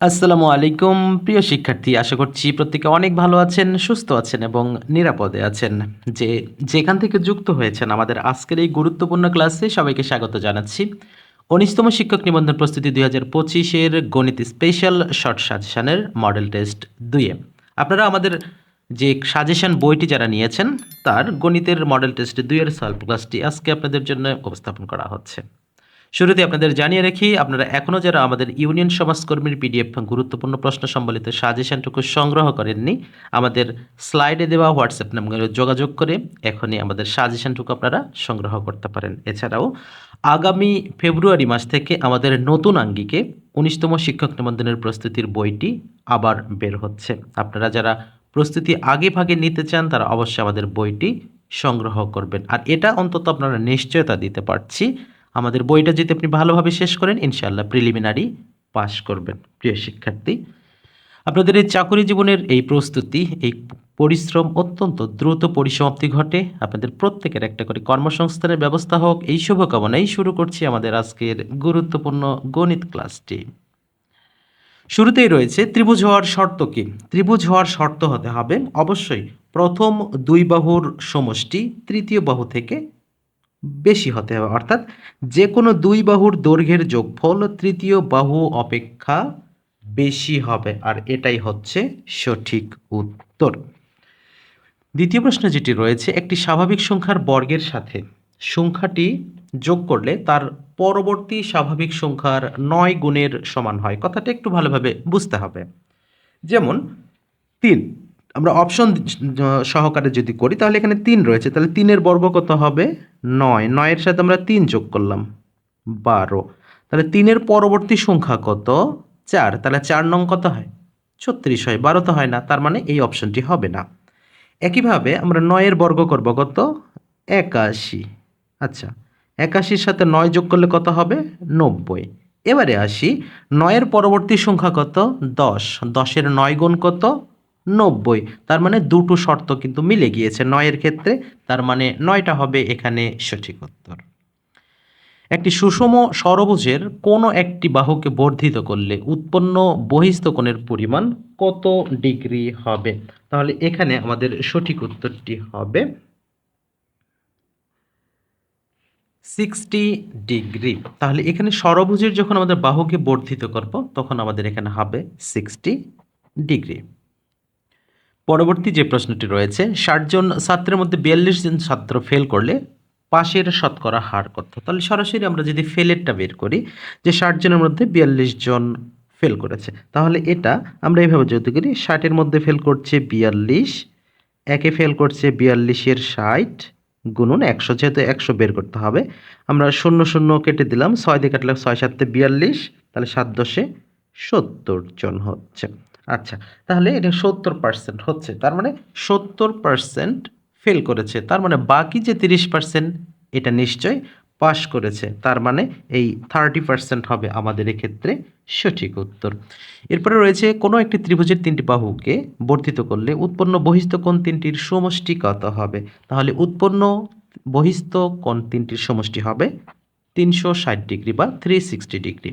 আসসালামু আলাইকুম, প্রিয় শিক্ষার্থী। আশা করছি প্রত্যেকে অনেক ভালো আছেন, সুস্থ আছেন এবং নিরাপদে আছেন। যে যেখান থেকে যুক্ত হয়েছেন আমাদের আজকের এই গুরুত্বপূর্ণ ক্লাসে সবাইকে স্বাগত জানাচ্ছি। উনিশতম শিক্ষক নিবন্ধন প্রস্তুতি দুই হাজার পঁচিশের গণিত স্পেশাল শর্ট সাজেশনের মডেল টেস্ট দুইয়ে। আপনারা আমাদের যে সাজেশন বইটি যারা নিয়েছেন, তার গণিতের মডেল টেস্ট দুইয়ের সলভ ক্লাসটি আজকে আপনাদের জন্য উপস্থাপন করা হচ্ছে। শুরুতে আপনাদের জানিয়ে রাখি, আপনারা এখনও যারা আমাদের ইউনিয়ন সমাজকর্মীর পিডিএফ গুরুত্বপূর্ণ প্রশ্ন সম্বলিত সাজেশনটুকু সংগ্রহ করেননি, আমাদের স্লাইডে দেওয়া হোয়াটসঅ্যাপ নাম্বারে যোগাযোগ করে এখনই আমাদের সাজেশনটুকু আপনারা সংগ্রহ করতে পারেন। এছাড়াও, আগামী ফেব্রুয়ারি মাস থেকে আমাদের নতুন আঙ্গিকে উনিশতম শিক্ষক নিবন্ধনের প্রস্তুতির বইটি আবার বের হচ্ছে। আপনারা যারা প্রস্তুতি আগে ভাগে নিতে চান, তারা অবশ্যই আমাদের বইটি সংগ্রহ করবেন। আর এটা অন্তত আপনারা নিশ্চয়তা দিতে পারছি। আমাদের বইটা যদি আপনি ভালোভাবে শেষ করেন, ইনশাআল্লাহ প্রিলিমিনারি পাশ করবেন। প্রিয় শিক্ষার্থী, আপনাদের এই চাকরি জীবনের এই প্রস্তুতি, এই পরিশ্রম অত্যন্ত দ্রুত পরিসমাপ্তি ঘটে। আপনাদের প্রত্যেকের একটা করে কর্মসংস্থানের ব্যবস্থা হোক। এই শুভকামনাই শুরু করছি আমাদের আজকের গুরুত্বপূর্ণ গণিত ক্লাসটি। শুরুতেই রয়েছে, ত্রিভুজ হওয়ার শর্ত কি? ত্রিভুজ হওয়ার শর্ত হতে হবে অবশ্যই প্রথম দুই বাহুর সমষ্টি, তৃতীয় বাহু থেকে বেশি হতে হবে। অর্থাৎ যে কোনো দুই বাহুর দৈর্ঘ্যের যোগফল তৃতীয় বাহু অপেক্ষা বেশি হবে। আর এটাই হচ্ছে সঠিক উত্তর। দ্বিতীয় প্রশ্ন যেটি রয়েছে, একটি স্বাভাবিক সংখ্যার বর্গের সাথে সংখ্যাটি যোগ করলে তার পরবর্তী স্বাভাবিক সংখ্যার নয় গুণের সমান হয়। কথাটা একটু ভালোভাবে বুঝতে হবে। যেমন তিন আমরা অপশন সহকারে যদি করি, তাহলে এখানে তিন রয়েছে। তাহলে তিনের বর্গ কত হবে? নয়। নয়ের সাথে আমরা তিন যোগ করলাম, বারো। তাহলে তিনের পরবর্তী সংখ্যা কত? চার। তাহলে চার নং কত হয়? ছত্রিশ হয়। বারো তো হয় না, তার মানে এই অপশনটি হবে না। একইভাবে আমরা নয়ের বর্গ করব কত? একাশি। আচ্ছা একাশির সাথে নয় যোগ করলে কত হবে? নব্বই। এবারে আসি, নয়ের পরবর্তী সংখ্যা কত? দশ। দশের নয় গুণ কত? নব্বই। তার মানে দুটো শর্ত কিন্তু মিলে গিয়েছে। নয়ের ক্ষেত্রে তার মানে নয়টা হবে এখানে সঠিক উত্তর। একটি সুষম ষড়ভুজের কোনো একটি বাহুকে বর্ধিত করলে উৎপন্ন বহিস্থ কোণের পরিমাণ কত ডিগ্রি হবে? তাহলে এখানে আমাদের সঠিক উত্তরটি হবে সিক্সটি ডিগ্রি। তাহলে এখানে ষড়ভুজের যখন আমাদের বাহুকে বর্ধিত করব, তখন আমাদের এখানে হবে সিক্সটি ডিগ্রি। পরবর্তী যে প্রশ্নটি রয়েছে ষাটজন ছাত্রের মধ্যে বিয়াল্লিশ জন ছাত্র ফেল করলে পাশের শতকরা হার কত? তাহলে সরাসরি আমরা যদি ফেলেরটা বের করি, যে ষাট জনের মধ্যে বিয়াল্লিশ জন ফেল করেছে, তাহলে এটা আমরা এইভাবে যদি করি, ষাটের মধ্যে ফেল করছে বিয়াল্লিশ, একে ফেল করছে বিয়াল্লিশের ষাট গুনুন একশো, যেহেতু একশো বের করতে হবে, আমরা শূন্য শূন্য কেটে দিলাম, ছয় দিয়ে কাটলে ছয় সাতে বিয়াল্লিশ, তাহলে সাত দশে সত্তর জন হচ্ছে। আচ্ছা তাহলে এটা সত্তর পার্সেন্ট হচ্ছে, তার মানে সত্তর পার্সেন্ট ফেল করেছে, তার মানে বাকি যে তিরিশ পার্সেন্ট এটা নিশ্চয় পাস করেছে, তার মানে এই থার্টি পার্সেন্ট হবে আমাদের এক্ষেত্রে সঠিক উত্তর। এরপরে রয়েছে কোনো একটি ত্রিভুজের তিনটি বাহুকে বর্ধিত করলে উৎপন্ন বহিস্থ কোণ তিনটির সমষ্টি কত হবে, তাহলে উৎপন্ন বহিস্থ কোণ তিনটির সমষ্টি হবে তিনশো ষাট ডিগ্রি বা থ্রি সিক্সটি ডিগ্রি।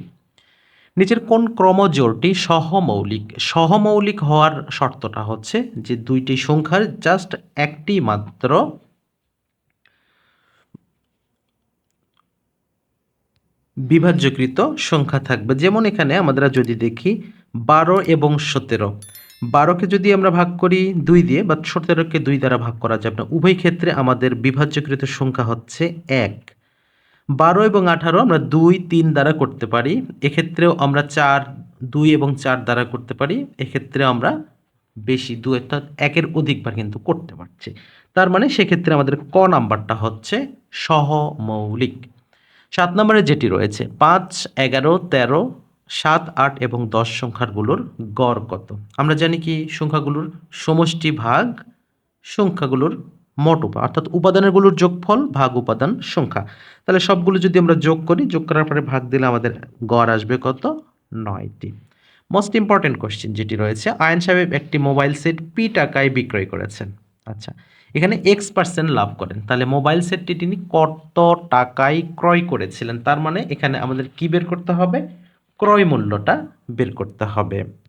নিচের কোন ক্রমজোড়টি সহমৌলিক? সহমৌলিক হওয়ার শর্তটা হচ্ছে যে দুইটি সংখ্যার জাস্ট একটি মাত্র বিভাজ্যকৃত সংখ্যা থাকবে। যেমন এখানে আমরা যদি দেখি বারো এবং সতেরো। বারোকে যদি আমরা ভাগ করি দুই দিয়ে, বা সতেরোকে দুই দ্বারা ভাগ করা যাবে না। উভয় ক্ষেত্রে আমাদের বিভাজ্যকৃত সংখ্যা হচ্ছে এক। বারো এবং আঠারো আমরা দুই, তিন দ্বারা করতে পারি। এক্ষেত্রেও আমরা চার, দুই এবং চার দ্বারা করতে পারি। এক্ষেত্রে আমরা বেশি, দু অর্থাৎ একের অধিকবার কিন্তু করতে পারছি। তার মানে সেক্ষেত্রে আমাদের ক নাম্বারটা হচ্ছে সহমৌলিক। সাত নম্বরে যেটি রয়েছে, পাঁচ, এগারো, তেরো, সাত, আট এবং দশ সংখ্যাগুলোর গড় কত? আমরা জানি কি সংখ্যাগুলোর সমষ্টি ভাগ সংখ্যাগুলোর মোট উপা অর্থাৎ উপাদানগুলোর যোগফল ভাগ উপাদান সংখ্যা। তাহলে সবগুলো যদি আমরা যোগ করি, যোগ করার পরে ভাগ দিলে আমাদের গড় আসবে কত? নয়টি। মোস্ট ইম্পর্টেন্ট কোশ্চেন যেটি রয়েছে আয়ন সাহেব একটি মোবাইল সেট পি টাকায় বিক্রয় করেছেন। আচ্ছা এখানে এক্স পার্সেন্ট লাভ করেন। তাহলে মোবাইল সেটটি তিনি কত টাকায় ক্রয় করেছিলেন? তার মানে এখানে আমাদের কি বের করতে হবে? ক্রয় মূল্যটা বের করতে হবে।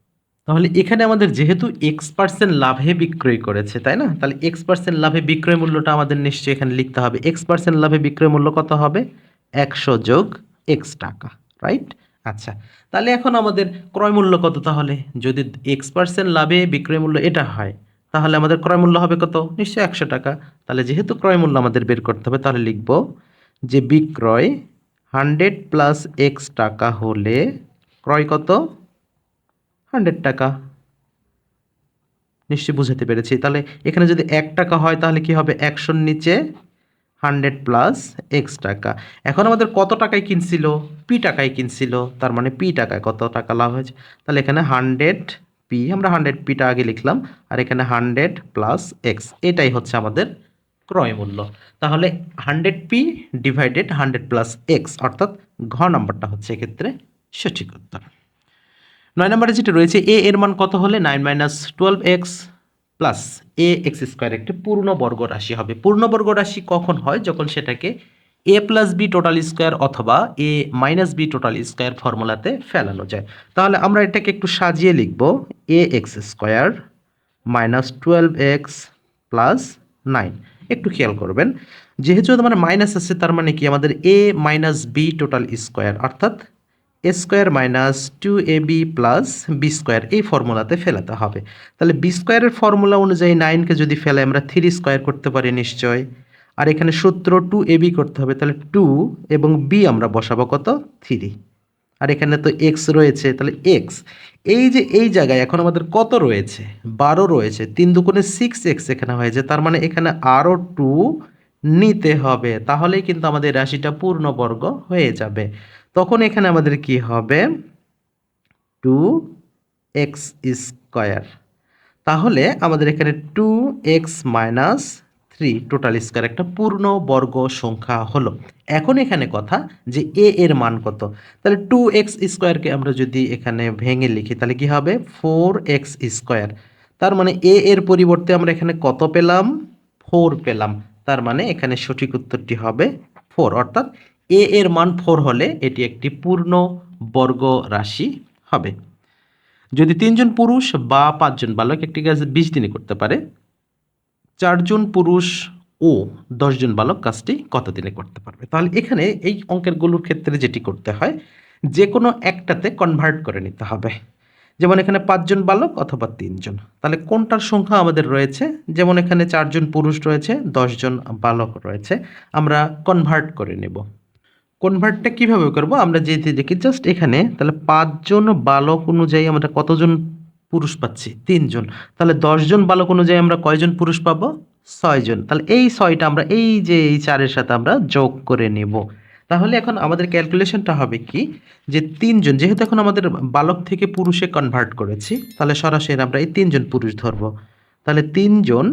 তাহলে এখানে আমাদের যেহেতু এক্স পার্সেন্ট লাভে বিক্রয় করেছে, তাই না? তাহলে এক্স পার্সেন্ট লাভে বিক্রয় মূল্যটা আমাদের নিশ্চয়ই এখানে লিখতে হবে। এক্স পার্সেন্ট লাভে বিক্রয় মূল্য কত হবে? একশো যোগ এক্স টাকা রাইট আচ্ছা তাহলে এখন আমাদের ক্রয় মূল্য কত তাহলে? যদি এক্স পার্সেন্ট লাভে বিক্রয় মূল্য এটা হয়, তাহলে আমাদের ক্রয় মূল্য হবে কত? নিশ্চয়ই একশো টাকা। তাহলে যেহেতু ক্রয় মূল্য আমাদের বের করতে হবে, তাহলে লিখব যে বিক্রয় হান্ড্রেড প্লাস এক্স টাকা হলে ক্রয় কত? হান্ড্রেড টাকা। নিশ্চয়ই বুঝাতে পেরেছি। তাহলে এখানে যদি এক টাকা হয়, তাহলে কি হবে? একশোর নিচে হান্ড্রেড প্লাস এক্স টাকা। এখন আমাদের কত টাকায় কিনছিল? পি টাকায় কিনছিল। তার মানে পি টাকায় কত টাকা লাভ হয়েছে? তাহলে এখানে হান্ড্রেড পি, আমরা হান্ড্রেড পিটা আগে লিখলাম। আর এখানে হান্ড্রেড প্লাস এক্স, এটাই হচ্ছে আমাদের ক্রয় মূল্য। তাহলে hundred P divided hundred plus X, অর্থাৎ ঘ নাম্বারটা হচ্ছে এক্ষেত্রে সঠিক উত্তর। নয় নম্বরে যেটা রয়েছে এ এর মান কত হলে? Nine minus twelve X plus A X square একটি পূর্ণবর্গ রাশি হবে। পূর্ণবর্গ রাশি কখন হয়? যখন সেটাকে A plus B total square অথবা A minus B total square ফর্মুলাতে ফেলানো যায়। তাহলে আমরা এটাকে একটু সাজিয়ে লিখব। A X square minus twelve X plus nine একটু খেয়াল করবেন। যেহেতু আমার মাইনাস আছে, তার মানে কি? আমাদের A minus B total square অর্থাৎ A square minus two A B plus B square এই ফর্মুলাতে ফেলাতে হবে। তাহলে বি স্কোয়ারের ফর্মুলা অনুযায়ী নাইনকে যদি ফেলে, আমরা থ্রি স্কোয়ার করতে পারি নিশ্চয়। আর এখানে সূত্র টু এ বি করতে হবে, তাহলে টু এবং বি আমরা বসাবো কত? থ্রি। আর এখানে তো এক্স রয়েছে, তাহলে এক্স। এই যে এই জায়গায় এখন আমাদের কত রয়েছে? বারো রয়েছে, তিন দুগুণে সিক্স এক্স এখানে হয়েছে, তার মানে এখানে আরও টু নিতে হবে। তাহলেই কিন্তু আমাদের রাশিটা পূর্ণবর্গ হয়ে যাবে। তখন এখানে আমাদের কি হবে? টু এক্স স্কোয়ার তাহলে আমাদের এখানে two X minus three total square একটা পূর্ণ বর্গ সংখ্যা হলো। এখন এখানে কথা যে এ এর মান কত? তাহলে টু এক্স স্কোয়ারকে আমরা যদি এখানে ভেঙে লিখি, তাহলে কি হবে? ফোর এক্স স্কোয়ার তার মানে এ এর পরিবর্তে আমরা এখানে কত পেলাম? ফোর পেলাম। তার মানে এখানে সঠিক উত্তরটি হবে ফোর অর্থাৎ এ এর মান ফোর হলে এটি একটি পূর্ণ বর্গ রাশি হবে। যদি তিনজন পুরুষ বা পাঁচজন বালক একটি কাজ বিশ দিনে করতে পারে, চারজন পুরুষ ও দশজন বালক কাজটি কত দিনে করতে পারবে? তাহলে এখানে এই অঙ্কেরগুলোর ক্ষেত্রে যেটি করতে হয় যে কোনো একটাতে কনভার্ট করে নিতে হবে। যেমন এখানে পাঁচজন বালক অথবা তিনজন। তাহলে কোনটার সংখ্যা আমাদের রয়েছে? যেমন এখানে চারজন পুরুষ রয়েছে, দশজন বালক রয়েছে। আমরা কনভার্ট করে নেব। কনভার্টটা কীভাবে করব? আমরা যেতে দেখি জাস্ট এখানে তাহলে পাঁচজন বালক অনুযায়ী আমরা কতজন পুরুষ পাচ্ছি? তিনজন। তাহলে দশজন বালক অনুযায়ী আমরা কয়জন পুরুষ পাবো? ছয়জন। তাহলে এই ছয়টা আমরা, এই যে এই চারের সাথে আমরা যোগ করে নেব। তাহলে এখন আমাদের ক্যালকুলেশনটা হবে কি? যে তিনজন, যেহেতু এখন আমাদের বালক থেকে পুরুষে কনভার্ট করেছি, তাহলে সরাসরি আমরা এই তিনজন পুরুষ ধরবো। তাহলে তিনজন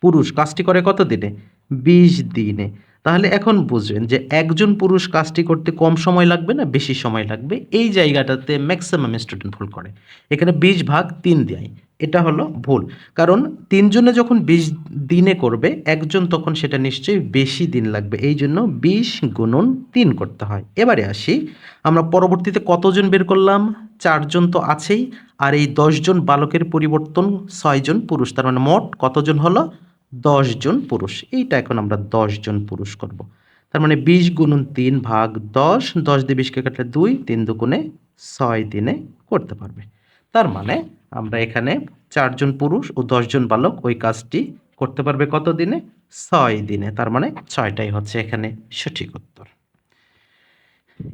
পুরুষ, কাজটি করে কত দিনে? বিশ দিনে। তাহলে এখন বুঝবেন যে একজন পুরুষ কাজটি করতে কম সময় লাগবে না বেশি সময় লাগবে? এই জায়গাটাতে ম্যাক্সিমাম স্টুডেন্ট ভুল করে। এখানে বিশ ভাগ তিন দেয়। এটা হলো ভুল। কারণ তিনজনে যখন বিশ দিনে করবে, একজন তখন সেটা নিশ্চয়ই বেশি দিন লাগবে। এই জন্য বিশ গুণন তিন করতে হয়। এবারে আসি। আমরা পরবর্তীতে কতজন বের করলাম? চারজন তো আছেই। আর এই দশজন বালকের পরিবর্তন ছয়জন পুরুষ। তার মানে মোট কতজন হলো? দশজন পুরুষ। এইটা এখন আমরা দশজন পুরুষ করব। তার মানে বিশ গুণুন তিন ভাগ দশ দশ দিয়ে বিশকে কাটলে দুই, তিন দুগুণে ছয় দিনে করতে পারবে। তার মানে আমরা এখানে চারজন পুরুষ ও দশজন বালক ওই কাজটি করতে পারবে কত দিনে? ছয় দিনে। তার মানে ছয়টাই হচ্ছে এখানে সঠিক উত্তর।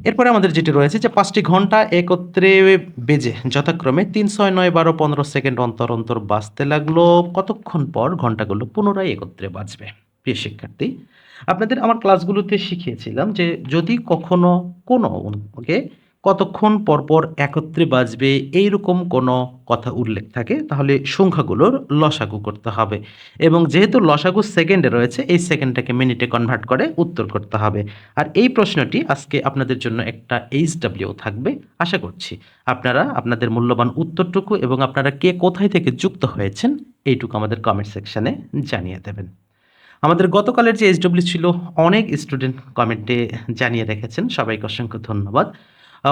এরপরে আমাদের যেটি রয়েছে যে পাঁচটি ঘণ্টা একত্রে বেজে যথাক্রমে তিন ছয় নয় বারো পনেরো সেকেন্ড অন্তর অন্তর বাঁচতে লাগল। কতক্ষণ পর ঘন্টাগুলো পুনরায় একত্রে বাঁচবে? প্রিয় শিক্ষার্থী, আপনাদের আমার ক্লাসগুলোতে শিখিয়েছিলাম যে যদি কখনো কোনো ওকে কতক্ষণ পরপর একত্রে বাজবে এইরকম কোনো কথা উল্লেখ থাকে, তাহলে সংখ্যাগুলোর লসাগু করতে হবে। এবং যেহেতু লসাগু সেকেন্ডে রয়েছে, এই সেকেন্ডটাকে মিনিটে কনভার্ট করে উত্তর করতে হবে। আর এই প্রশ্নটি আজকে আপনাদের জন্য একটা এইচ ডাব্লিউ থাকবে, আশা করছি আপনারা আপনাদের মূল্যবান উত্তরটুকু এবং আপনারা কে কোথায় থেকে যুক্ত হয়েছেন, এইটুকু আমাদের কমেন্ট সেকশানে জানিয়ে দেবেন। আমাদের গতকালের যে এইচডব্লিউ ছিল, অনেক স্টুডেন্ট কমেন্টে জানিয়ে রেখেছেন। সবাইকে অসংখ্য ধন্যবাদ।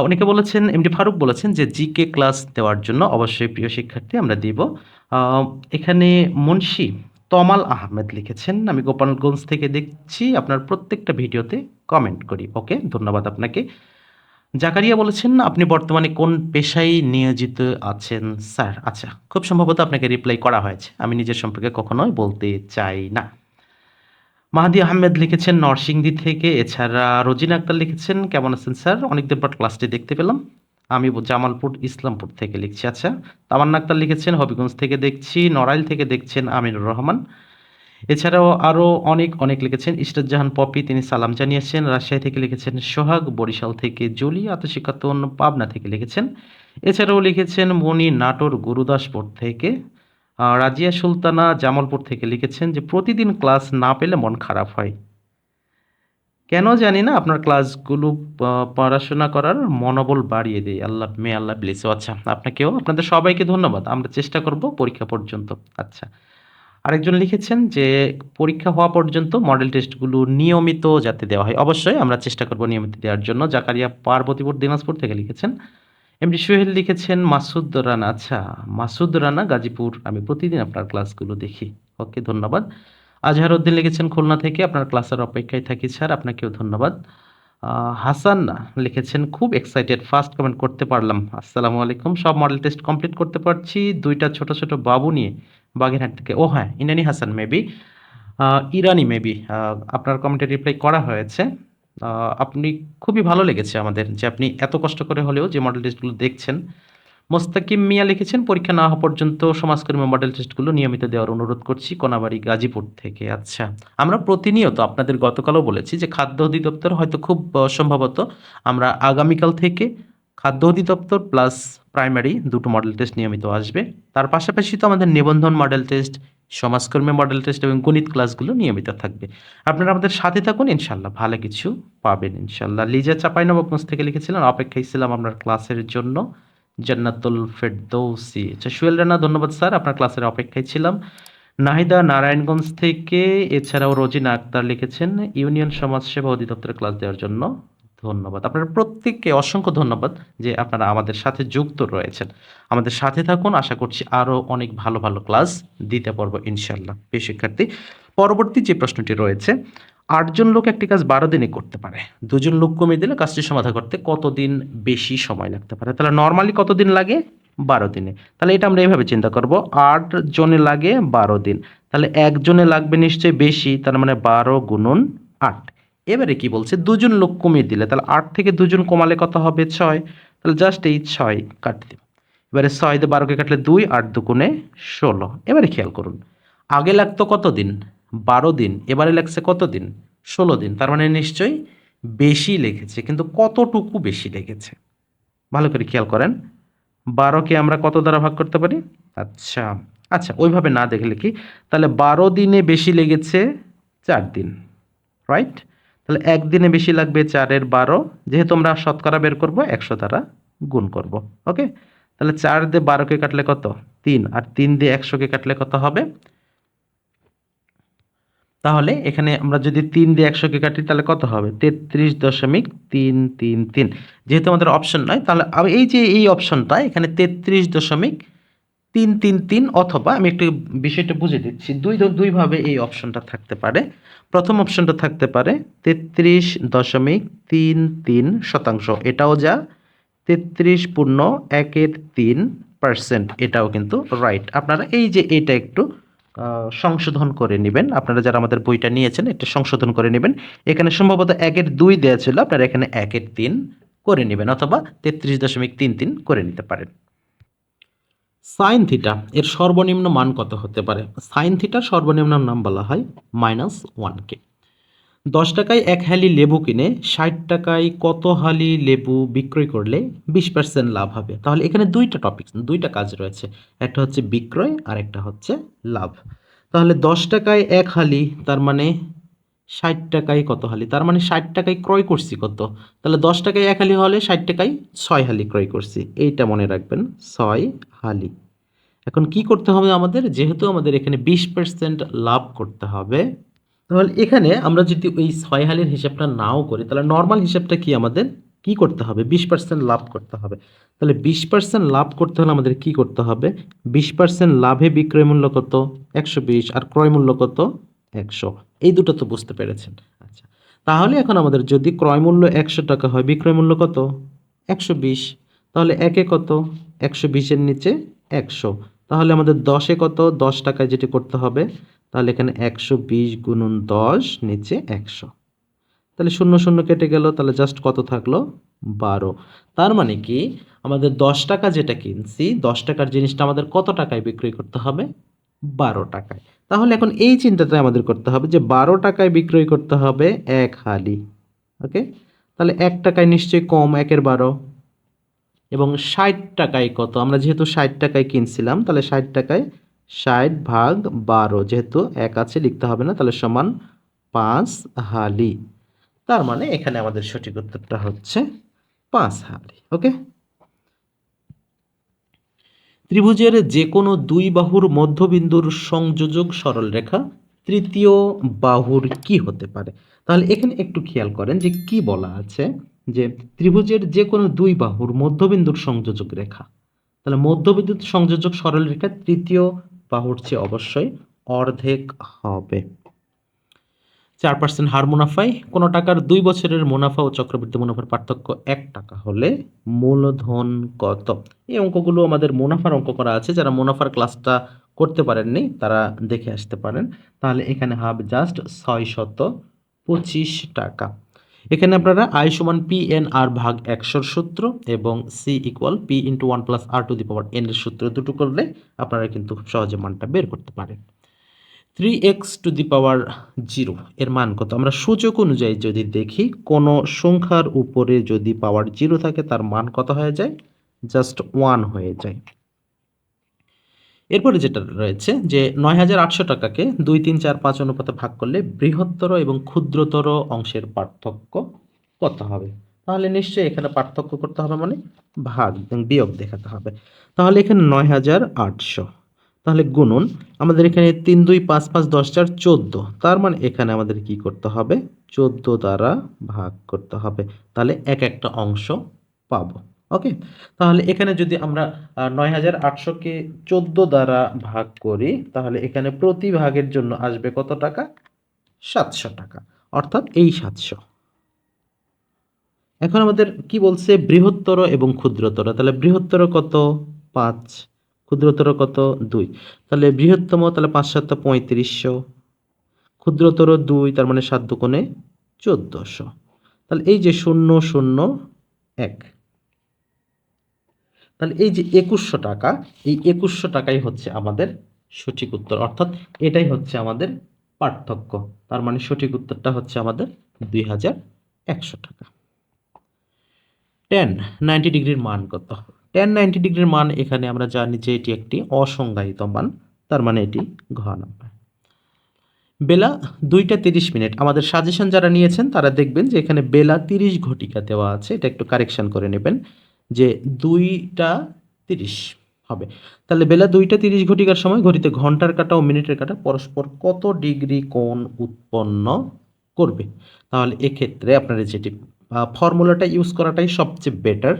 অনেকে বলেছেন এমডি ফারুক বলেছেন যে জিকে ক্লাস দেওয়ার জন্য অবশ্যই প্রিয় শিক্ষার্থী আমরা দিব। এখানে মুন্সি তমাল আহমেদ লিখেছেন, আমি গোপালগঞ্জ থেকে দেখছি আপনার প্রত্যেকটা ভিডিওতে কমেন্ট করি। ওকে, ধন্যবাদ আপনাকে। জাকারিয়া বলেছেন, আপনি বর্তমানে কোন পেশায় নিয়োজিত আছেন স্যার? আচ্ছা, খুব সম্ভবত আপনাকে রিপ্লাই করা হয়েছে। আমি নিজের সম্পর্কে কখনোই বলতে চাই না। মাহাদি আহমেদ লিখেছেন নরসিংদী থেকে। এছাড়া রোজিনা আক্তার লিখেছেন, কেমন আছেন স্যার? অনেকদিন পর ক্লাসটি দেখতে পেলাম। আমি জামালপুর ইসলামপুর থেকে লিখছি। আচ্ছা, তামান্না আক্তার লিখেছেন হবিগঞ্জ থেকে দেখছি। নড়াইল থেকে দেখছেন আমিনুর রহমান। এছাড়াও আরও অনেক, অনেক লিখেছেন। ইশরাত জাহান পপি তিনি সালাম জানিয়েছেন। রাজশাহী থেকে লিখেছেন সোহাগ, বরিশাল থেকে জুলি, আত্মশিক্ষাতন পাবনা থেকে লিখেছেন। এছাড়াও লিখেছেন মনি নাটোর গুরুদাসপুর থেকে। রাজিয়া সুলতানা জামালপুর থেকে লিখেছেন যে প্রতিদিন ক্লাস না পেলে মন খারাপ হয়। কেন জানি না আপনার ক্লাসগুলো পড়াশোনা করার মনোবল বাড়িয়ে দেয়। আল্লাহ মে আল্লাহ ব্লেস আচ্ছা, আপনাকেও আপনাদের সবাইকে ধন্যবাদ। আমরা চেষ্টা করব পরীক্ষা পর্যন্ত। আচ্ছা। আরেকজন লিখেছেন যে পরীক্ষা হওয়া পর্যন্ত মডেল টেস্টগুলো নিয়মিত যাতে দেওয়া হয়। অবশ্যই আমরা চেষ্টা করব নিয়মিত দেওয়ার জন্য। জাকারিয়া পার্বতীপুর দিনাজপুর থেকে লিখেছেন। এমডি সোহেল লিখেছেন মাসুদ রানা। আচ্ছা, মাসুদ রানা গাজীপুর। আমি প্রতিদিন আপনার ক্লাসগুলো দেখি। ওকে, ধন্যবাদ। আজহারউদ্দিন লিখেছেন খুলনা থেকে। আপনার ক্লাসের অপেক্ষায় থাকি স্যার। আপনাকেও ধন্যবাদ। হাসান লিখেছেন খুব এক্সাইটেড ফার্স্ট কমেন্ট করতে পারলাম। আসসালামু আলাইকুম। সব মডেল টেস্ট কমপ্লিট করতে পারছি। ২ টা ছোট, ছোট বাবু নিয়ে বাগেরহাট থেকে। ও হ্যাঁ, ইনানি হাসান মেবি। ইরানি মেবি। আপনার কমেন্টে রিপ্লাই করা হয়েছে। আপনি খুবই ভালো লেগেছে আমাদের যে আপনি এত কষ্ট করে হলেও যে মডেল টেস্টগুলো দেখছেন। মোস্তাকিম মিয়া লিখেছেন পরীক্ষা না হওয়া পর্যন্ত সমাজকর্মী মডেল টেস্টগুলো নিয়মিত দেওয়ার অনুরোধ করছি কোনাবাড়ি গাজীপুর থেকে। আচ্ছা, আমরা প্রতিনিয়ত আপনাদের গতকালও বলেছি যে খাদ্য অধিদপ্তর হয়তো খুব সম্ভবত আমরা আগামীকাল থেকে খাদ্য অধিদপ্তর প্লাস প্রাইমারি দুটো মডেল টেস্ট নিয়মিত আসবে। তার পাশাপাশি তো আমাদের নিবন্ধন মডেল টেস্ট, সমাজকর্মী মডেল টেস্ট এবং গণিত ক্লাসগুলো নিয়মিত থাকবে। আপনারা আমাদের সাথে থাকুন ইনশাল্লাহ ভালো কিছু পাবেন ইনশাল্লাহ লিজা চাঁপাইনবাবগঞ্জ থেকে লিখেছিলেন অপেক্ষায় ছিলাম আপনার ক্লাসের জন্য। জান্নাতুল ফেরদৌসি। আচ্ছা, সুহেল রানা ধন্যবাদ স্যার। আপনার ক্লাসের অপেক্ষায় ছিলাম। নাহিদা নারায়ণগঞ্জ থেকে এছাড়াও রোজিনা আক্তার লিখেছেন ইউনিয়ন সমাজসেবা অধিদপ্তরের ক্লাস দেওয়ার জন্য ধন্যবাদ। আপনারা প্রত্যেককে অসংখ্য ধন্যবাদ যে আপনারা আমাদের সাথে যুক্ত রয়েছেন। আমাদের সাথে থাকুন। আশা করছি আরও অনেক ভালো, ভালো ক্লাস দিতে পারব ইনশাল্লাহ প্রিয় শিক্ষার্থী, পরবর্তী যে প্রশ্নটি রয়েছে আটজন লোক একটি কাজ ১২ দিনে করতে পারে। দুজন লোক কমিয়ে দিলে কাজটি সমাধা করতে কতদিন বেশি সময় লাগতে পারে? তাহলে নরমালি কতদিন লাগে? ১২ দিনে। তাহলে এটা আমরা এভাবে চিন্তা করব আট জনে লাগে ১২ দিন। তাহলে একজনে লাগবে নিশ্চয়ই বেশি তার মানে ১২ গুণন ৮। এবারে কি বলছে দুজন লোক কমিয়ে দিলে তাহলে আট থেকে দুজন কমালে কত হবে? ছয় তাহলে জাস্ট এই ছয় কাটতে দিব। এবারে ছয় দিয়ে ১২ কে কাটলে ২ ৮ দুগুণে ১৬। এবারে খেয়াল করুন। আগে লাগতো কত দিন? ১২ দিন। এবারে লাগছে কত দিন? ১৬ দিন। তার মানে নিশ্চয়ই বেশি লেগেছে। কিন্তু কতটুকু বেশি লেগেছে? ভালো করে খেয়াল করেন। বারোকে আমরা কত দ্বারা ভাগ করতে পারি? আচ্ছা, আচ্ছা ওইভাবে না দেখলে কি? তাহলে ১২ দিনে বেশি লেগেছে চার দিন। রাইট? তাহলে একদিনে বেশি লাগবে চারের বারো যেহেতু আমরা শতকরা বের করব ১০০ দ্বারা গুণ করব। ওকে? তাহলে চার দিয়ে বারোকে কাটলে কত? তিন আর তিন দিয়ে ১০০ কে কাটলে কত হবে? তাহলে এখানে আমরা যদি তিন দিয়ে ১০০ কে কাটি, তাহলে কত হবে? ৩৩.৩33 যেহেতু আমাদের অপশন নয়, তাহলে এই যে এই অপশনটা এখানে 33.333 অথবা আমি একটু বিষয়টা বুঝে দিচ্ছি। দুই দুই ভাবে এই অপশনটা থাকতে পারে। প্রথম অপশনটা থাকতে পারে 33.33 শতাংশ এটাও যা 33.13% এটাও কিন্তু রাইট। আপনারা এই যে এটা একটু সংশোধন করে নেবেন আপনারা যারা আমাদের বইটা নিয়েছেন, এটা সংশোধন করে নিবেন। এখানে সম্ভবত ১ এর ২ দেয়া ছিল। আপনারা এখানে ১ এর ৩ করে নিবেন অথবা 33.33 করে নিতে পারেন। সাইন থিটা এর সর্বনিম্ন মান কত হতে পারে? সাইন থিটার সর্বনিম্ন নাম বলা হয় মাইনাস ওয়ানকে দশ টাকায় এক হালি লেবু কিনে ৬০ টাকায় কত হালি লেবু বিক্রয় করলে ২০% লাভ হবে? তাহলে এখানে দুইটা টপিক দুইটা কাজ রয়েছে। একটা হচ্ছে বিক্রয় আর একটা হচ্ছে লাভ। তাহলে ১০ টাকায় এক হালি, তার মানে ৬০ টাকায় কত হালি? তার মানে ৬০ টাকায় ক্রয় করছি কত? তাহলে ১০ টাকায় এক হালি হলে ৬০ টাকায় ছয় হালি ক্রয় করছি। এইটা মনে রাখবেন, ছয় হালি। এখন কি করতে হবে আমাদের? যেহেতু আমাদের এখানে 20% লাভ করতে হবে। তাহলে এখানে আমরা যদি ওই ছয় হালির হিসাবটা নাও করি, তাহলে নর্মাল হিসাবটা কি আমাদের? কি করতে হবে বিশ পার্সেন্ট লাভ করতে হবে তাহলে বিশ পার্সেন্ট লাভ করতে হলে আমাদের কি করতে হবে বিশ পার্সেন্ট লাভে বিক্রয় মূল্য কত একশো বিশ আর ক্রয় মূল্য কত একশো এই দুটো তো বুঝতে পেরেছেন। আচ্ছা তাহলে এখন আমাদের যদি ক্রয় মূল্য একশো টাকা হয়, বিক্রয় মূল্য কত? একশো বিশ। তাহলে একে কত? একশো বিশের নিচে একশো। তাহলে আমাদের দশে কত? দশ টাকায় যেটি করতে হবে, তাহলে এখানে একশো বিশ গুণন দশ নিচে একশো। তাহলে শূন্য শূন্য কেটে গেল, তাহলে জাস্ট কত থাকল? বারো। তার মানে কি? আমাদের দশ টাকা যেটা কিনছি, দশ টাকার জিনিসটা আমাদের কত টাকায় বিক্রি করতে হবে? বারো টাকায়। তাহলে এখন এই চিন্তাটা আমাদের করতে হবে যে বারো টাকায় বিক্রয় করতে হবে এক হালি, ওকে? তাহলে এক টাকায় নিশ্চয়ই কম একের বারো। এবং ষাট টাকায় কত? আমরা যেহেতু ষাট টাকায় কিনছিলাম, তাহলে ষাট টাকায় ষাট ভাগ বারো, যেহেতু এক আছে, লিখতে হবে না, তাহলে সমান পাঁচ হালি। তার মানে এখানে আমাদের সঠিক উত্তরটা হচ্ছে পাঁচ হালি, ওকে? ত্রিভুজের যে কোনো দুই বাহুর মধ্যবিন্দুর সংযোজক সরলরেখা তৃতীয় বাহুর কি হতে পারে? তাহলে এখানে একটু খেয়াল করেন যে কি বলা আছে, যে ত্রিভুজের যে কোনো দুই বাহুর মধ্যবিন্দুর সংযোজক রেখা। তাহলে মধ্যবিন্দুর সংযোজক সরলরেখা তৃতীয় বাহুর চেয়ে অবশ্যই অর্ধেক হবে। চার পার্সেন্ট হার মুনাফায়, কোনো টাকার দুই বছরের মুনাফা ও চক্রবৃদ্ধি মুনাফার পার্থক্য এক টাকা হলে মূলধন কত? এই অঙ্কগুলো আমাদের মুনাফার অঙ্ক করা আছে, যারা মুনাফার ক্লাসটা করতে পারেননি তারা দেখে আসতে পারেন। তাহলে এখানে হাব জাস্ট ছয় শত পঁচিশ টাকা। এখানে আপনারা আই সমান পি এন আর ভাগ একশোর সূত্র এবং C equal P into one plus R to the power N এর সূত্র দুটো করলে আপনারা কিন্তু খুব সহজে মানটা বের করতে পারেন। Three X to the power zero এর মান কত? আমরা সূচক অনুযায়ী যদি দেখি, কোনো সংখ্যার উপরে যদি পাওয়ার জিরো থাকে, তার মান কত হয়ে যায়? জাস্ট ওয়ান হয়ে যায়। এরপরে যেটা রয়েছে যে নয় হাজার আটশো টাকাকে দুই, তিন, চার, পাঁচ অনুপাতে ভাগ করলে বৃহত্তর এবং ক্ষুদ্রতর অংশের পার্থক্য কত হবে? তাহলে নিশ্চয়ই এখানে পার্থক্য করতে হবে মানে ভাগ বিয়োগ দেখাতে হবে। তাহলে এখানে নয় হাজার আটশো। তাহলে গুণন আমাদের এখানে তিন, দুই, পাঁচ পাঁচ, দশ, চার, চোদ্দ। তার মানে এখানে আমাদের কি করতে হবে? চোদ্দ দ্বারা ভাগ করতে হবে। তাহলে এক একটা অংশ পাবো। ওকে? তাহলে এখানে যদি আমরা নয় হাজার আটশোকে চোদ্দ দ্বারা ভাগ করি, তাহলে এখানে প্রতি ভাগের জন্য আসবে কত টাকা? সাতশো টাকা। অর্থাৎ এই সাতশো। এখন আমাদের কি বলছে? বৃহত্তর এবং ক্ষুদ্রতর। তাহলে বৃহত্তর কত? পাঁচ। ক্ষুদ্রতর কত? দুই। তাহলে বৃহত্তম, তাহলে পাঁচ সাত পঁয়ত্রিশশো। ক্ষুদ্রতর দুই, তার মানে সাত দুকোণে চোদ্দোশো। তাহলে এই যে শূন্য শূন্য, এক। তাহলে এই যে একুশশো টাকা, এই একুশশো টাকাই হচ্ছে আমাদের সঠিক উত্তর। অর্থাৎ এটাই হচ্ছে আমাদের পার্থক্য। তার মানে সঠিক উত্তরটা হচ্ছে আমাদের দুই হাজার একশো টাকা। টেন, নাইনটি ডিগ্রির মান কত? টেন নাইনটি ডিগ্রির মান এখানে আমরা জানি যে এটি একটি অসংজ্ঞায়িত মান, তার মানে এটি ঘ নাম্বার। বেলা দুইটা তিরিশ মিনিট। আমাদের সাজেশন যারা নিয়েছেন, তারা দেখবেন যে এখানে বেলা তিরিশ ঘটিকা দেওয়া আছে। এটা একটু কারেকশন করে নেবেন যে দুইটা তিরিশ হবে। তাহলে বেলা দুইটা তিরিশ ঘটিকার সময় ঘড়িতে ঘণ্টার কাটা ও মিনিটের কাটা পরস্পর কত ডিগ্রি কোণ উৎপন্ন করবে? তাহলে এক্ষেত্রে আপনারা যেটি ফর্মুলাটা ইউজ করাটাই সবচেয়ে বেটার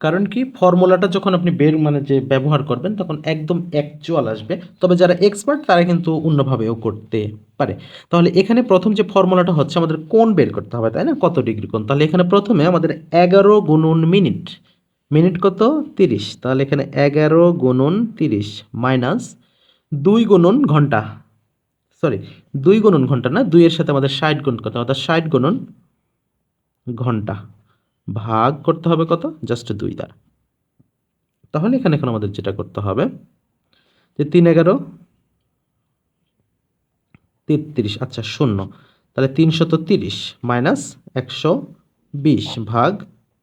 কারণ কি? ফর্মুলাটা যখন আপনি বের মানে যে ব্যবহার করবেন, তখন একদম অ্যাকচুয়াল আসবে। তবে যারা এক্সপার্ট তারা কিন্তু অন্যভাবেও করতে পারে। তাহলে এখানে প্রথম যে ফর্মুলাটা হচ্ছে, আমাদের কোন বের করতে হবে, তাই না? কত ডিগ্রি কোন তাহলে এখানে প্রথমে আমাদের এগারো গুণন মিনিট। মিনিট কত? তিরিশ। তাহলে এখানে এগারো গুণন তিরিশ মাইনাস দুই গুণন ঘণ্টা। সরি, দুই গুণন ঘণ্টা না? দুইয়ের সাথে আমাদের ষাট গুণ করতে অর্থাৎ ষাট গুণন ঘণ্টা। ভাগ করতে হবে কত? জাস্ট দুই দ্বারা। তাহলে এখানে এখন আমাদের যেটা করতে হবে, যে তিন এগারো, তেত্রিশ আচ্ছা শূন্য। তাহলে তিনশত তিরিশ মাইনাস একশো বিশ ভাগ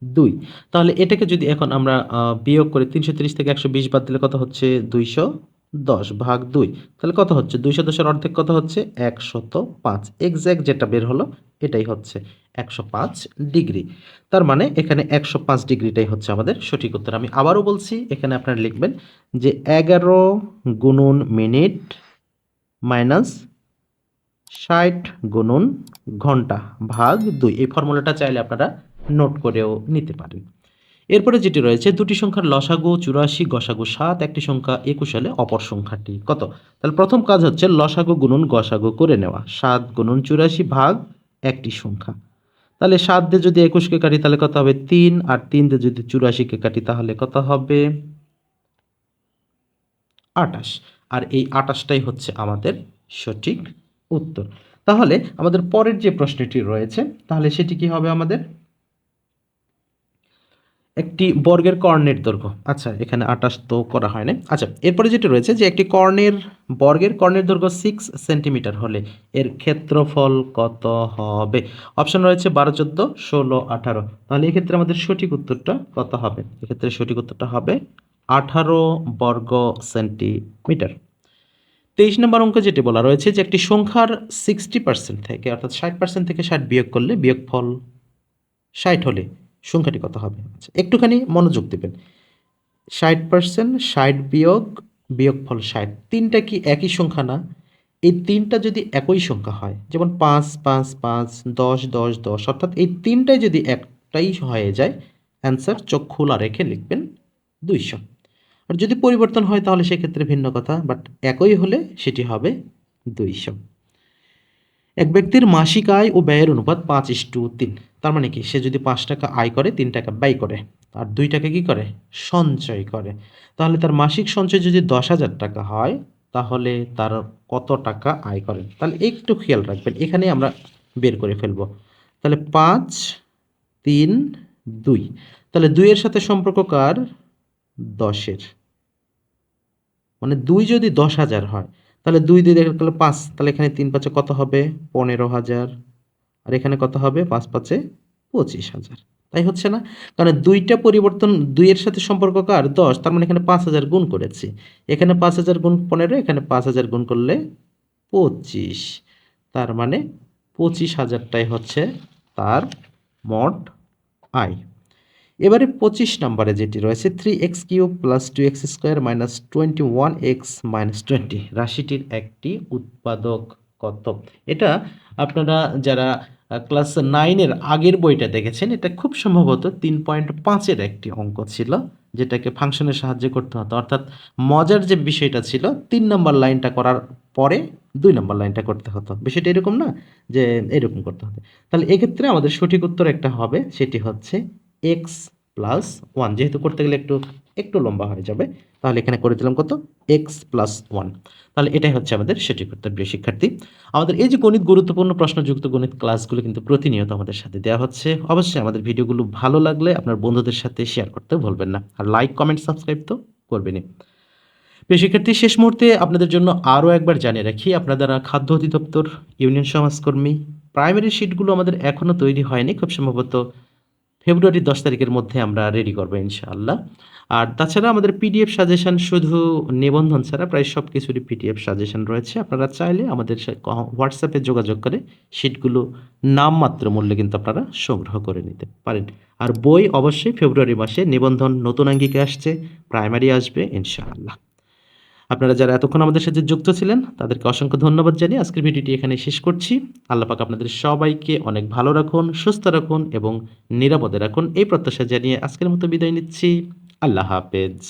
দুই। তাহলে এটাকে যদি এখন আমরা বিয়োগ করি তিনশো তিরিশ থেকে একশো বিশ বাদ দিলে কত হচ্ছে? দুইশো দশ ভাগ দুই। তাহলে কত হচ্ছে? দুইশো দশের অর্ধেক কত হচ্ছে? একশত পাঁচ। এক্স্যাক্ট যেটা বের হলো, এটাই হচ্ছে একশো পাঁচ ডিগ্রি। তার মানে এখানে একশো পাঁচ ডিগ্রিটাই হচ্ছে আমাদের সঠিক উত্তর। আমি আবারও বলছি, এখানে আপনারা লিখবেন যে এগারো গুণন মিনিট মাইনাস ষাট গুণন ঘণ্টা ভাগ দুই। এই ফর্মুলাটা চাইলে আপনারা নোট করেও নিতে পারেন। এরপরে যেটি রয়েছে, দুটি সংখ্যার লসাগু, চুরাশি, গসাগু সাত, একটি সংখ্যা একুশ হলে অপর সংখ্যাটি কত? তাহলে প্রথম কাজ হচ্ছে লসাগু গুণন গসাগু করে নেওয়া। সাত গুণন চুরাশি ভাগ একটি সংখ্যা। তাহলে সাত দিয়ে যদি একুশকে কাটি তাহলে কত হবে? তিন। আর তিন দিয়ে যদি চুরাশিকে কাটি তাহলে কত হবে? আটাশ আর এই আটাশটাই হচ্ছে আমাদের সঠিক উত্তর। তাহলে আমাদের পরের যে প্রশ্নটি রয়েছে, তাহলে সেটি কি হবে আমাদের? একটি বর্গের কর্ণের দৈর্ঘ্য। আচ্ছা। এখানে আটাশ তো করা হয় না আচ্ছা এরপরে যেটি রয়েছে যে একটি কর্ণের বর্গের কর্ণের দৈর্ঘ্য সিক্স সেন্টিমিটার হলে এর ক্ষেত্রফল কত হবে? অপশন রয়েছে বারো চোদ্দ ষোলো আঠারো। তাহলে এক্ষেত্রে আমাদের সঠিক উত্তরটা কত হবে? এক্ষেত্রে সঠিক উত্তরটা হবে আঠারো বর্গ সেন্টিমিটার তেইশ নম্বর অঙ্ক যেটি বলা রয়েছে যে একটি সংখ্যার সিক্সটি পার্সেন্ট থেকে অর্থাৎ ষাট পার্সেন্ট থেকে ষাট বিয়োগ করলে বিয়োগফল ষাট হলে সংখ্যাটি কত হবে। আচ্ছা একটুখানি মনোযোগ দেবেন। ষাট পার্সেন্ট ষাট বিয়োগ, বিয়োগফল ষাট। তিনটা কি একই সংখ্যা না? এই তিনটা যদি একই সংখ্যা হয়, যেমন পাঁচ পাঁচ পাঁচ, দশ দশ দশ, অর্থাৎ এই তিনটাই যদি একটাই হয়ে যায় অ্যান্সার চোখ খোলা রেখে লিখবেন দুইশো। আর যদি পরিবর্তন হয়, তাহলে সেক্ষেত্রে ভিন্ন কথা বাট একই হলে সেটি হবে দুইশো। এক ব্যক্তির মাসিক আয় ও ব্যয়ের অনুপাত পাঁচ ইস্টু তিন। তার মানে কি? সে যদি পাঁচ টাকা আয় করে, তিন টাকা ব্যয় করে, আর দুই টাকা কি করে? সঞ্চয় করে। তাহলে তার মাসিক সঞ্চয় যদি দশ হাজার টাকা হয়, তাহলে তার কত টাকা আয় করেন তাহলে একটু খেয়াল রাখবেন এখানে আমরা বের করে ফেলব। তাহলে পাঁচ, তিন, দুই। তাহলে দুইয়ের সাথে সম্পর্ক কার? দশের। মানে দুই যদি দশ হাজার হয়, তাহলে দুই দিয়ে দেখা গেলে পাঁচ, তাহলে এখানে তিন পাঁচে কত হবে? পনেরো হাজার। আর এখানে কত হবে? পাঁচ পাঁচে পঁচিশ হাজার। তাই হচ্ছে না? কারণ দুইটা পরিবর্তন দুইয়ের সাথে সম্পর্ক কার? দশ, তার মানে এখানে পাঁচ হাজার গুণ করেছি। এখানে পাঁচ হাজার গুণ পনেরো, এখানে পাঁচ হাজার গুণ করলে পঁচিশ। তার মানে পঁচিশ হাজারটাই হচ্ছে তার মোট আয়। এবারে পঁচিশ নম্বরে যেটি রয়েছে three X cube plus two X square minus twenty one X minus twenty রাশিটির একটি উৎপাদক কত? এটা আপনারা যারা ক্লাস নাইনের আগের বইটা দেখেছেন। এটা খুব সম্ভবত তিন পয়েন্ট পাঁচের একটি অঙ্ক ছিল, যেটাকে ফাংশনের সাহায্যে করতে হতো। অর্থাৎ মজার যে বিষয়টা ছিল, তিন নম্বর লাইনটা করার পরে দুই নম্বর লাইনটা করতে হতো। বিষয়টা এরকম না যে এরকম করতে হতো। তাহলে এক্ষেত্রে আমাদের সঠিক উত্তর একটা হবে, সেটি হচ্ছে এক্স প্লাস ওয়ান যেহেতু করতে গেলে একটু একটু লম্বা হয়ে যাবে। তাহলে এখানে করে দিলাম কত? এক্স প্লাস ওয়ান তাহলে এটাই হচ্ছে আমাদের সেটি উত্তর প্রিয় শিক্ষার্থী। আমাদের এই যে গণিত গুরুত্বপূর্ণ প্রশ্নযুক্ত গণিত ক্লাসগুলো কিন্তু প্রতিনিয়ত আমাদের সাথে দেওয়া হচ্ছে। অবশ্যই আমাদের ভিডিওগুলো ভালো লাগলে আপনার বন্ধুদের সাথে শেয়ার করতে ভুলবেন না। আর লাইক কমেন্ট সাবস্ক্রাইব তো করবেনই। প্রিয় শিক্ষার্থী, শেষ মুহূর্তে আপনাদের জন্য আরও একবার জানিয়ে রাখি, আপনারা খাদ্য অধিদপ্তর, ইউনিয়ন সমাজকর্মী প্রাইমারি শিটগুলো আমাদের এখনও তৈরি হয়নি, খুব সম্ভবত ফেব্রুয়ারির দশ তারিখের মধ্যে আমরা রেডি করব ইনশাআল্লাহ। আর তাছাড়া আমাদের পিডিএফ সাজেশন শুধু নিবন্ধন ছাড়া প্রায় সব কিছুরই পিডিএফ সাজেশন রয়েছে। আপনারা চাইলে আমাদের হোয়াটসঅ্যাপে যোগাযোগ করে শিটগুলো নামমাত্র মূল্যে কিন্তু আপনারা সংগ্রহ করে নিতে পারেন। আর বই অবশ্যই ফেব্রুয়ারি মাসে নিবন্ধন নতুন আঙ্গিকে আসছে প্রাইমারি আসবে, ইনশাআল্লাহ। আপনারা যারা এতক্ষণ আমাদের সাথে যুক্ত ছিলেন, তাদেরকে অসংখ্য ধন্যবাদ জানিয়ে আজকের ভিডিওটি এখানে শেষ করছি। আল্লাহ পাক আপনাদের সবাইকে অনেক ভালো রাখুন, সুস্থ রাখুন এবং নিরাপদে রাখুন এই প্রত্যাশা জানিয়ে আজকের মতো বিদায় নিচ্ছি। আল্লাহ হাফেজ।